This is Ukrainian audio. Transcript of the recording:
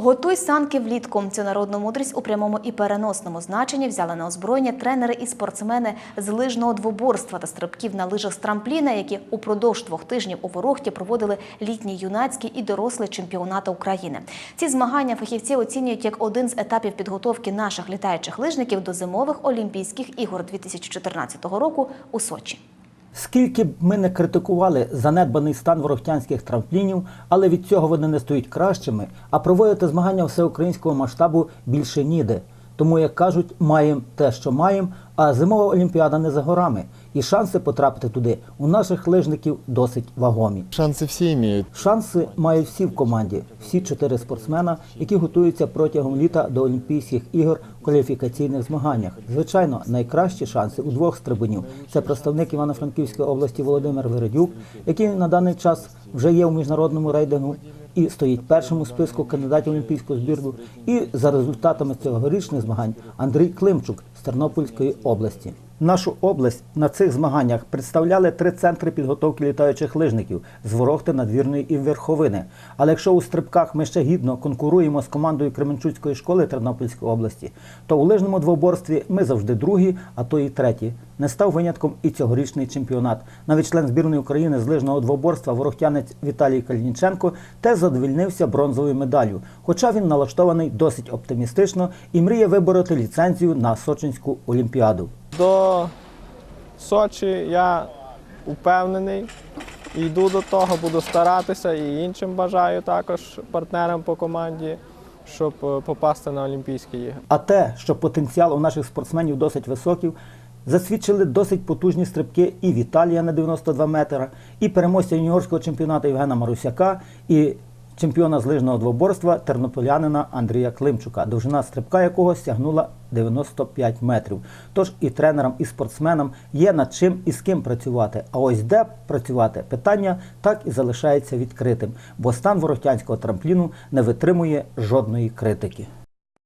Готуй санки влітку. Цю народну мудрість у прямому і переносному значенні взяли на озброєння тренери і спортсмени з лижного двоборства та стрибків на лижах з трампліна, які упродовж двох тижнів у Ворохті проводили літні юнацькі і дорослі чемпіонати України. Ці змагання фахівці оцінюють як один з етапів підготовки наших літаючих лижників до зимових Олімпійських ігор 2014 року у Сочі. Скільки б ми не критикували занедбаний стан ворохтянських трамплінів, але від цього вони не стають кращими, а проводити змагання всеукраїнського масштабу більше ніде. Тому, як кажуть, маємо те, що маємо, а зимова олімпіада не за горами. І шанси потрапити туди у наших лижників досить вагомі. Шансы все имеют. Шанси мають всі в команді, всі чотири спортсмена, які готуються протягом літа до Олімпійських ігор в кваліфікаційних змаганнях. Звичайно, найкращі шанси у двох стрибунів. Це представник Івано-Франківської області Володимир Вередюк, який на даний час вже є у міжнародному рейтингу і стоїть першим у списку кандидатів олімпійського збірну. І за результатами цьогорічних змагань Андрій Климчук з Тернопільської області. Нашу область на цих змаганнях представляли три центри підготовки літаючих лижників з Ворохти, Надвірної і Верховини. Але якщо у стрибках ми ще гідно конкуруємо з командою Кременчуцької школи Тернопільської області, то у лижному двоборстві ми завжди другі, а то і треті. Не став винятком і цьогорічний чемпіонат. Навіть член збірної України з лижного двоборства ворохтянець Віталій Калініченко теж задовільнився бронзовою медаллю, хоча він налаштований досить оптимістично і мріє вибороти ліцензію на Сочинську олімпіаду. До Сочі я упевнений, йду до того, буду старатися і іншим бажаю також партнерам по команді, щоб е, попасти на Олімпійські ігри. А те, що потенціал у наших спортсменів досить високий, засвідчили досить потужні стрибки і Віталія на 92 метри, і переможця юніорського чемпіонату Євгена Марусяка, і чемпіона з лижного двоборства тернополянина Андрія Климчука, довжина стрибка якого сягнула 95 метрів. Тож і тренерам, і спортсменам є над чим і з ким працювати. А ось де працювати питання так і залишається відкритим, бо стан воротянського трампліну не витримує жодної критики.